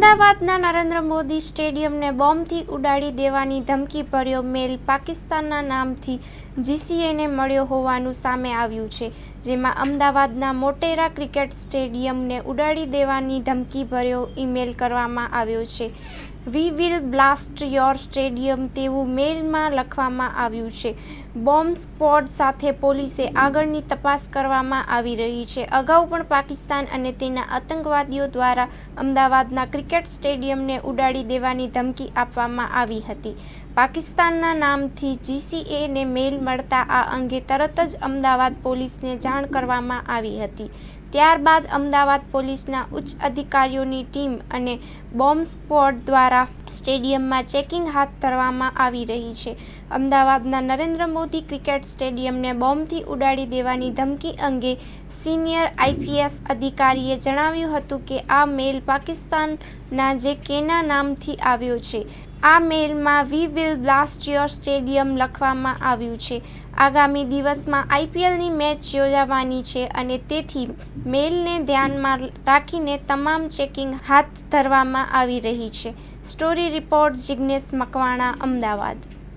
અમદાવાદના નરેન્દ્ર મોદી સ્ટેડિયમને બોમ્બથી ઉડાડી દેવાની ધમકી ભર્યો મેલ. પાકિસ્તાનના નામથી જીસીએને મળ્યો હોવાનું સામે આવ્યું છે, જેમાં અમદાવાદના મોટેરા ક્રિકેટ સ્ટેડિયમને ઉડાડી દેવાની ધમકી ભર્યો ઈમેલ કરવામાં આવ્યો છે. We will blast your stadium તેવું મેલમાં લખવામાં આવ્યું છે. બોમ્બ સ્ક્વોડ સાથે પોલીસે આગળની તપાસ કરવામાં આવી રહી છે. અગાઉ પણ પાકિસ્તાન અને તેના આતંકવાદીઓ દ્વારા અમદાવાદના ક્રિકેટ સ્ટેડિયમને ઉડાડી દેવાની ધમકી આપવામાં આવી હતી. પાકિસ્તાનના નામથી જીસીએને મેલ મળતા આ અંગે તરત જ અમદાવાદ પોલીસને જાણ કરવામાં આવી હતી. ત્યારબાદ અમદાવાદ પોલીસના ઉચ્ચ અધિકારીઓની ટીમ અને બોમ્બ સ્ક્વોડ દ્વારા સ્ટેડિયમમાં ચેકિંગ હાથ ધરવામાં આવી રહી છે. અમદાવાદના નરેન્દ્ર મોદી ક્રિકેટ સ્ટેડિયમને બોમ્બથી ઉડાડી દેવાની ધમકી અંગે સિનિયર આઈપીએસ અધિકારીએ જણાવ્યું હતું કે આ મેલ પાકિસ્તાનના જે કેના નામથી આવ્યો છે આ મેલમાં we will blast your stadium લખવામાં આવ્યું છે. આગામી દિવસમાં આઈપીએલની મેચ યોજાવાની છે અને તેથી મેલને ધ્યાનમાં રાખીને તમામ ચેકિંગ હાથ ધરવામાં આવી રહી છે. Story report Jignesh Makwana, Ahmedabad.